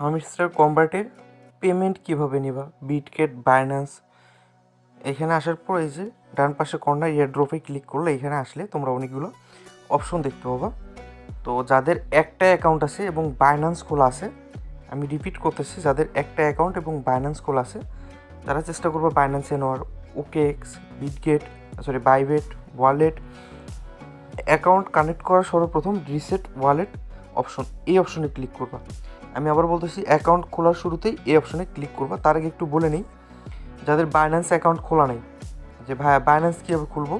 Hamster কম্বার্টে payment কীভাবে নিবা? বিটকেট Binance এখানে আসার পর এই যে ডান পাশে কর্নার ইয়ারড্রপে ক্লিক করলে এখানে আসলে তোমরা অনেকগুলো অপশন দেখতে পাবা। তো যাদের একটা অ্যাকাউন্ট আছে এবং বাইন্যান্স খোলা আছে, আমি রিপিট করতেছি, যাদের একটা অ্যাকাউন্ট এবং বাইন্যান্স খোলা আছে, তারা চেষ্টা করবে বাইন্যান্সে নেওয়ার। OKX Bitget sorry Bybit wallet account connect করার সর্বপ্রথম রিসেট ওয়ালেট অপশন এই অপশনে ক্লিক করবা। আমি আবার বলতেছি অ্যাকাউন্ট খোলার শুরুতেই এই অপশনে ক্লিক করবা। তার আগে একটু বলে নিই, যাদের বাইন্যান্স অ্যাকাউন্ট খোলা নেই, যে ভাই বাইন্যান্স কীভাবে খুলবো?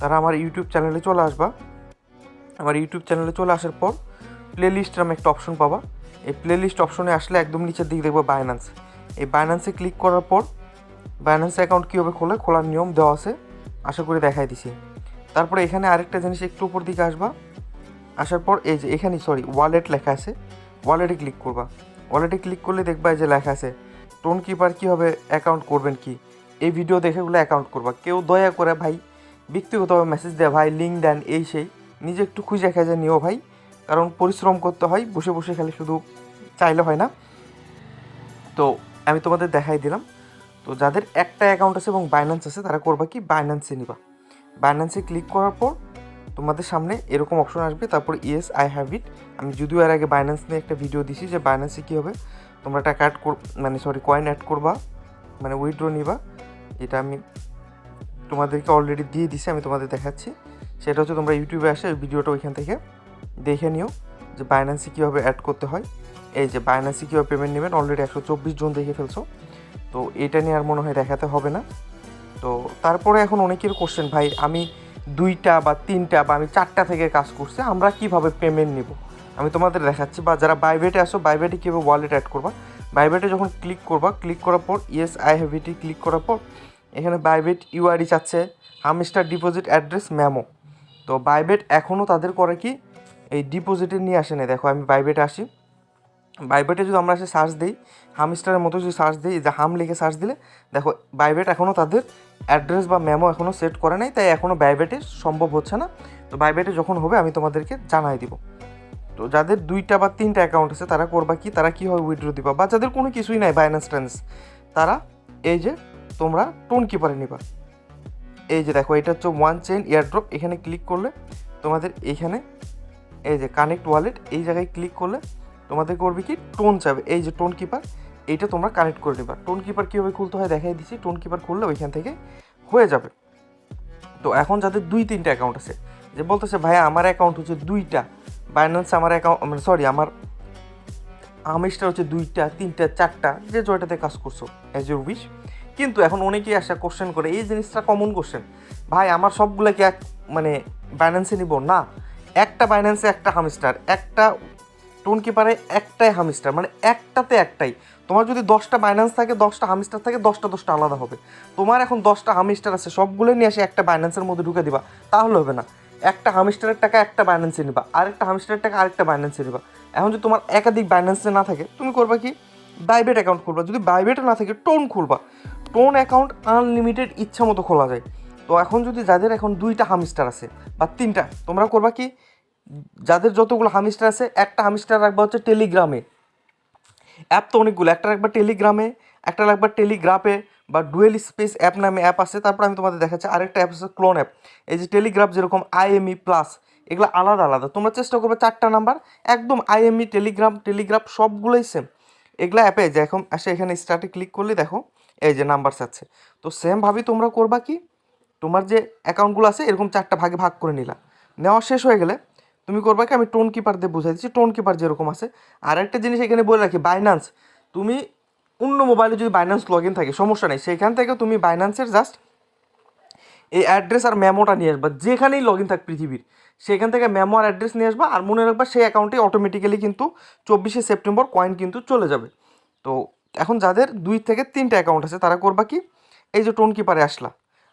তারা আমার ইউটিউব চ্যানেলে চলে আসবা। আমার ইউটিউব চ্যানেলে চলে আসার পর প্লে লিস্ট নামে একটা অপশন পাবা। এই প্লে লিস্ট অপশনে আসলে একদম নিচের দিকে দেখব বাইন্যান্স এই বাইন্যান্সে ক্লিক করার পর বাইন্যান্স অ্যাকাউন্ট কীভাবে খোলে, খোলার নিয়ম দেওয়া আছে। আশা করি দেখাই দিছি। তারপরে এখানে আরেকটা জিনিস একটু উপর দিকে আসবা। আসার পর এই যে এখানে সরি ওয়ালেট লেখা আছে। ওয়ালেটে ক্লিক করবা। ওয়ালেটে ক্লিক করলে দেখবা যে লেখা আছে টোন কিপার কীভাবে অ্যাকাউন্ট করবেন কি? এই ভিডিও দেখে দেখেগুলো অ্যাকাউন্ট করবা। কেউ দয়া করে ভাই, ব্যক্তিগতভাবে মেসেজ দেয়, ভাই লিঙ্ক দেন, এই সেই। নিজে একটু খুঁজে খেজে নিও ভাই। কারণ পরিশ্রম করতে হয়, বসে বসে খালি শুধু চাইলে হয় না। তো আমি তোমাদের দেখাই দিলাম। তো যাদের একটা অ্যাকাউন্ট আছে এবং বাইন্যান্স আছে, তারা করবা কি? বাইন্যান্সে নিবা। বাইন্যান্সে ক্লিক করার পর তোমাদের সামনে এরকম অপশন আসবে। তারপর ইয়েস আই হ্যাভ ইট আমি যদিও এর আগে বাইন্যান্স নিয়ে একটা ভিডিও দিছি যে বাইন্যান্সে কী হবে। তোমরা টাকা অ্যাড কর মানে সরি কয়েন অ্যাড করবা মানে উইথড্র নিবা। এটা আমি তোমাদেরকে অলরেডি দিয়ে দিছি, আমি তোমাদের দেখাচ্ছি। সেটা হচ্ছে তোমরা ইউটিউবে আসে ওই ভিডিওটা ওইখান থেকে দেখে নিও যে বাইন্যান্সে কীভাবে অ্যাড করতে হয়। এই যে বাইন্যান্সে কীভাবে পেমেন্ট নেবেন অলরেডি একশো চব্বিশ জন দেখে ফেলছো। তো এটা নিয়ে আর মনে হয় দেখাতে হবে না। তো তারপরে এখন অনেকের কোশ্চেন ভাই, আমি দুইটা বা তিনটা বা আমি চারটা থেকে কাজ করছি, আমরা কীভাবে পেমেন্ট নিব? আমি তোমাদের দেখাচ্ছি, বা যারা বাইবেটে আসো বাইবেটে কীভাবে ওয়ালেট অ্যাড করবা? বাইবেটে যখন ক্লিক করবা ক্লিক করার পর yes I have it click করার পর, এখানে বাইবেট ইউআইডি চাচ্ছে হামিস্টার ডিপোজিট অ্যাড্রেস ম্যামো তো বাইবেট এখনও তাদের করে কি? এই ডিপোজিটে নিয়ে আসে না দেখো, আমি বাইবেটে আসি। বাইবেটে যদি আমরা এসে সার্চ দিই হামস্টারের মতো যদি সার্চ দিই যে হাম লিখে সার্চ দিলে, দেখো বাইবেট এখনও তাদের অ্যাড্রেস বা মেমো এখনও সেট করে নাই, তাই এখনও বাইবেটে সম্ভব হচ্ছে না। তো বাইবেটে যখন হবে, আমি তোমাদেরকে জানাই দিব। তো যাদের দুইটা বা তিনটা অ্যাকাউন্ট আছে, তারা করবা কি? তারা কীভাবে উইথড্র দিবা? বা যাদের কোনো কিছুই নাই বাইন্যান্স ট্রান্স তারা এই যে তোমরা টোন কিপারে নিবা। এই যে দেখো, এটা হচ্ছে ওয়ান চেন এয়ারড্রপ এখানে ক্লিক করলে তোমাদের এখানে এই যে কানেক্ট ওয়ালেট এই জায়গায় ক্লিক করলে তোমাদের করবে কি? টোন চাবে। এই যে টোন কিপার এইটা তোমরা কানেক্ট করে নেবা। টোন কিপার কীভাবে খুলতে হয়, দেখাই দিচ্ছি। টোন কিপার খুললে ওইখান থেকে হয়ে যাবে। তো এখন যাদের দুই, তিনটা অ্যাকাউন্ট আছে, যে বলতেছে ভাইয়া আমার অ্যাকাউন্ট হচ্ছে দুইটা বাইন্যান্স আমার অ্যাকাউন্ট মানে সরি আমার আমিষটা হচ্ছে দুইটা, তিনটা, চারটা, যে জয়টাতে কাজ করছ অ্যাজ ইউর উইশ কিন্তু এখন অনেকেই আসা কোশ্চেন করে, এই জিনিসটা কমন কোশ্চেন ভাই, আমার সবগুলোকে এক মানে বাইন্যান্সে নিব? না, একটা বাইন্যান্সে একটা হামিস্টার একটা টোন কিপারে একটাই হামিস্টার মানে একটাতে একটাই। তোমার যদি দশটা বাইন্যান্স থাকে, দশটা হামিস্টার থাকে, দশটা দশটা আলাদা হবে। তোমার এখন দশটা হামিস্টার আছে সবগুলো নিয়ে এসে একটা বাইন্যান্সের মধ্যে ঢুকে দিবা, তাহলে হবে না। একটা হামিস্টারের টাকা একটা বাইন্যান্সে নিবা, আরেকটা হামিস্টারের টাকা আরেকটা বাইন্যান্সে নিবা। এখন যদি তোমার একাধিক বাইন্যান্সে না থাকে, তুমি করবা কি? বাইবেট অ্যাকাউন্ট খুলবা। যদি বাইবেটে না থাকে টোন খুলবা। টোন অ্যাকাউন্ট আনলিমিটেড ইচ্ছা মতো খোলা যায়। তো এখন যদি যাদের এখন দুইটা হামিস্টার আছে বা তিনটা, তোমরা করবা কি? যাদের যতগুলো হামিস্টার আছে, একটা হামিস্টার রাখবা হচ্ছে টেলিগ্রামে অ্যাপ তো অনেকগুলো, একটা রাখবা টেলিগ্রামে, একটা রাখবা টেলিগ্রাফে বা ডুয়েল স্পেস অ্যাপ নামে অ্যাপ আছে, তারপর আমি তোমাদের দেখাচ্ছি। আরেকটা অ্যাপ আছে ক্লোন অ্যাপ। এই যে টেলিগ্রাফ যেরকম আইএমই প্লাস, এগুলো আলাদা আলাদা। তোমরা চেষ্টা করবে চারটা নাম্বার, একদম আইএমই, টেলিগ্রাম, টেলিগ্রাফ সবগুলোই সেম এগুলো অ্যাপে যে এখন আসে, এখানে স্টার্টে ক্লিক করলে দেখো, এই যে নাম্বার আছে। তো সেমভাবেই তোমরা করবা কি, তোমার যে অ্যাকাউন্টগুলো আছে, এরকম চারটা ভাগে ভাগ করে নিলা। নেওয়া শেষ হয়ে গেলে তুমি করবা কি? আমি টোন কিপার দিয়ে বুঝাই দিচ্ছি। টোন কিপার যেরকম আছে। আর একটা জিনিস এখানে বলে রাখি বাইন্যান্স তুমি অন্য মোবাইলে যদি বাইন্যান্স লগ ইন থাকে, সমস্যা নেই। সেখান থেকে তুমি বাইন্যান্সের জাস্ট এই অ্যাড্রেস আর মেমোটা নিয়ে আসবা। যেখানেই লগ ইন থাক পৃথিবীর, সেখান থেকে মেমো আর অ্যাড্রেস নিয়ে আসবা। আর মনে রাখবা, সেই অ্যাকাউন্টে অটোমেটিক্যালি কিন্তু চব্বিশে সেপ্টেম্বর কয়েন কিন্তু চলে যাবে। তো এখন যাদের দুই থেকে তিনটা অ্যাকাউন্ট আছে, তারা করবা কি? এই যে টোন কিপারে আসলা।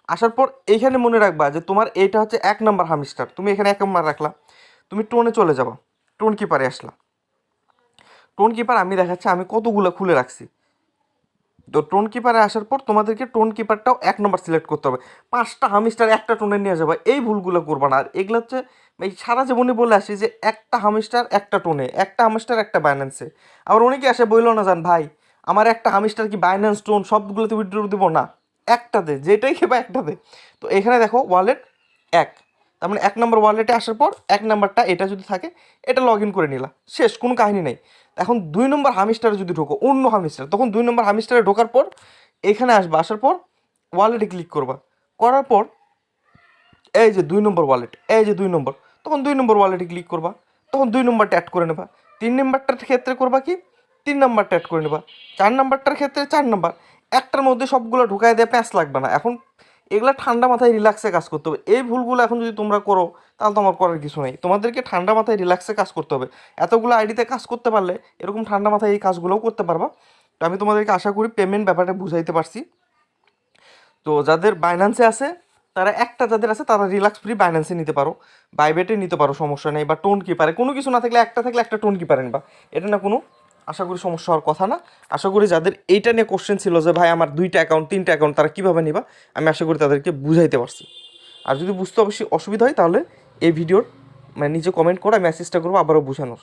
আসার পর এইখানে মনে রাখবা যে তোমার এইটা হচ্ছে এক নম্বর হামিস্টার তুমি এখানে এক নম্বর রাখলা। তুমি টোনে চলে যাবা। টোন কিপারে আসলা টোন কিপার আমি দেখাচ্ছি, আমি কতগুলো খুলে রাখছি। তো টোন কিপারে আসার পর তোমাদেরকে টোন কিপারটাও এক নম্বর সিলেক্ট করতে হবে। পাঁচটা হামিস্টার একটা টোনে নিয়ে যাবে, এই ভুলগুলো করবা না। আর এগুলো হচ্ছে, এই সারা জীবনে বলে আসি যে একটা হামিস্টার একটা টোনে, একটা হামিস্টার একটা বাইন্যান্সে। আবার অনেকে আসে বলল না, জান ভাই, আমার একটা হামিস্টার কি বাইন্যান্স, টোন সবগুলোতে উইথড্র দেবো? না, একটাতে, যেটাই খেবা একটাতে। তো এখানে দেখো ওয়ালেট এক। তার মানে এক নম্বর ওয়ালেটে আসার পর এক নাম্বারটা এটা যদি থাকে, এটা লগ ইন করে নিলা। শেষ, কোনো কাহিনী নেই। এখন দুই নম্বর হামিস্টারে যদি ঢোকো, অন্য হামিস্টার তখন দুই নম্বর হামিস্টারে ঢোকার পর, এখানে আসবা, আসার পর ওয়ালেটে ক্লিক করবা। করার পর এই যে দুই নম্বর ওয়ালেট এই যে দুই নম্বর তখন দুই নম্বর ওয়ালেটে ক্লিক করবা। তখন দুই নম্বরটা অ্যাড করে নেবা। তিন নম্বরটার ক্ষেত্রে করবা কি? তিন নম্বরটা অ্যাড করে নেবা। চার নম্বরটার ক্ষেত্রে চার নম্বর একটার মধ্যে সবগুলো ঢুকাই দিয়ে প্যাঁচ লাগবে না। এখন এগুলো ঠান্ডা মাথায় রিল্যাক্সে কাজ করতে হবে। এই ভুলগুলো এখন যদি তোমরা করো, তাহলে তোমার করার কিছু নেই। তোমাদেরকে ঠান্ডা মাথায় রিল্যাক্সে কাজ করতে হবে। এতগুলো আইডিতে কাজ করতে পারলে এরকম ঠান্ডা মাথায় এই কাজগুলোও করতে পারবা। তো আমি তোমাদেরকে আশা করি পেমেন্ট ব্যাপারটা বুঝাইতে পারছি। তো যাদের বাইন্যান্সে আছে, তারা একটা যাদের আছে, তারা রিল্যাক্স ফ্রি বাইন্যান্সে নিতে পারো। বাইবেটে নিতে পারো, সমস্যা নেই। বা টোন কিপারে কোনো কিছু না থাকলে একটা থাকলে একটা টোন কিপারে নিবা। এটা না কোনো আশা করি সমস্যা হওয়ার কথা না। আশা করি যাদের এইটা নিয়ে কোশ্চেন ছিল যে, ভাই, আমার দুইটা অ্যাকাউন্ট তিনটা অ্যাকাউন্ট তারা কীভাবে নিবা? আমি আশা করি তাদেরকে বুঝাইতে পারছি। আর যদি বুঝতে অবশ্যই অসুবিধা হয়, তাহলে এই ভিডিওর মানে নিজে কমেন্ট করে আমি চেষ্টা করব আবারও বোঝানোর।